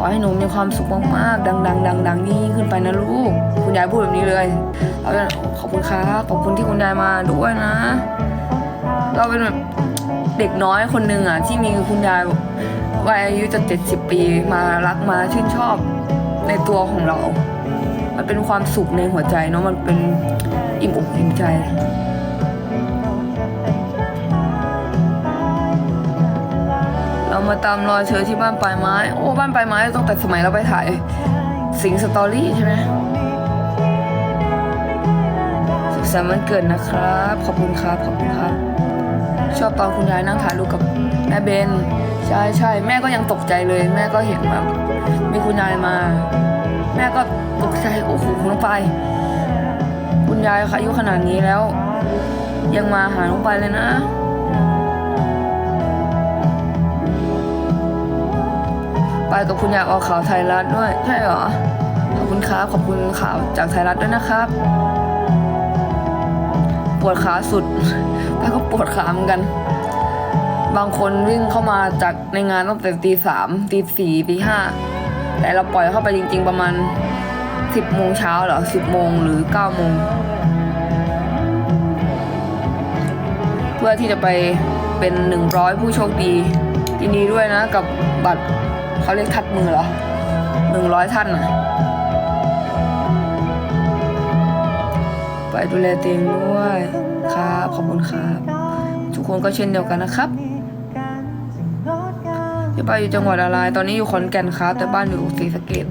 อให้หนูมีความสุขมากๆ ดังๆดังๆยิ่งขึ้นไปนะลูก คุณยายพูดแบบนี้เลยเราเป็นขอบคุณครับขอบคุณที่คุณยายมาด้วยนะ เราเป็นแบบเด็กน้อยคนหนึ่งอะที่มีคุณยายวัยอายุจะเจ็ดสิบปีมารักมาชื่นชอบในตัวของเรา มันเป็นความสุขในหัวใจเนาะมันเป็นอิ่มอกอิ่มใจ มาตามรอยเธอที่บ้านปลายไม้ โอ้บ้านปลายไม้ตั้งแต่สมัยเราไปถ่าย สิงสตอรี่ใช่ไหมสุขสันต์วันเกิดนะครับ ขอบคุณครับ ขอบคุณครับ ชอบตอนคุณยายนั่งถ่ายรูปกับแม่เบน ใช่ใช่แม่ก็ยังตกใจเลย แม่ก็เห็นแบบมีคุณยายมา แม่ก็ตกใจโอ้โหคุณน้องไปายคุณยายอายุขนาดนี้แล้ว ยังมาหาน้องไปเลยนะ ไปกับคุณอยายออกข่าวไทยรัฐด้วย ใช่เหรอ ขอบคุณครับ ขอบคุณข่าวจากไทยรัฐด้วยนะครับ ปวดขาสุดไปก็ปวดขาเหมือนกัน บางคนวิ่งเข้ามาจากในงานตั้งแต่ตีสามตีสี่ตีห้าแต่เราปล่อยเข้าไปจริง ๆ ประมาณสิบโมงเช้าเหรอสิบโมงหรือเก้าโมงเพื่อที่จะไปเป็นหนึ่งร้อยผู้โชคดียินดีด้วยนะกับบัตร เขาเรียกทัดมือเหรอหนึ่งร้อยท่านน่ะไปดูแลตัวเองด้วยครับขอบคุณครับ ทุกคนก็เช่นเดียวกันนะครับพี่ปาอยู่จังหวัดอะไร ตอนนี้อยู่ขอนแก่นครับ แต่บ้านอยู่ศรีสะเกด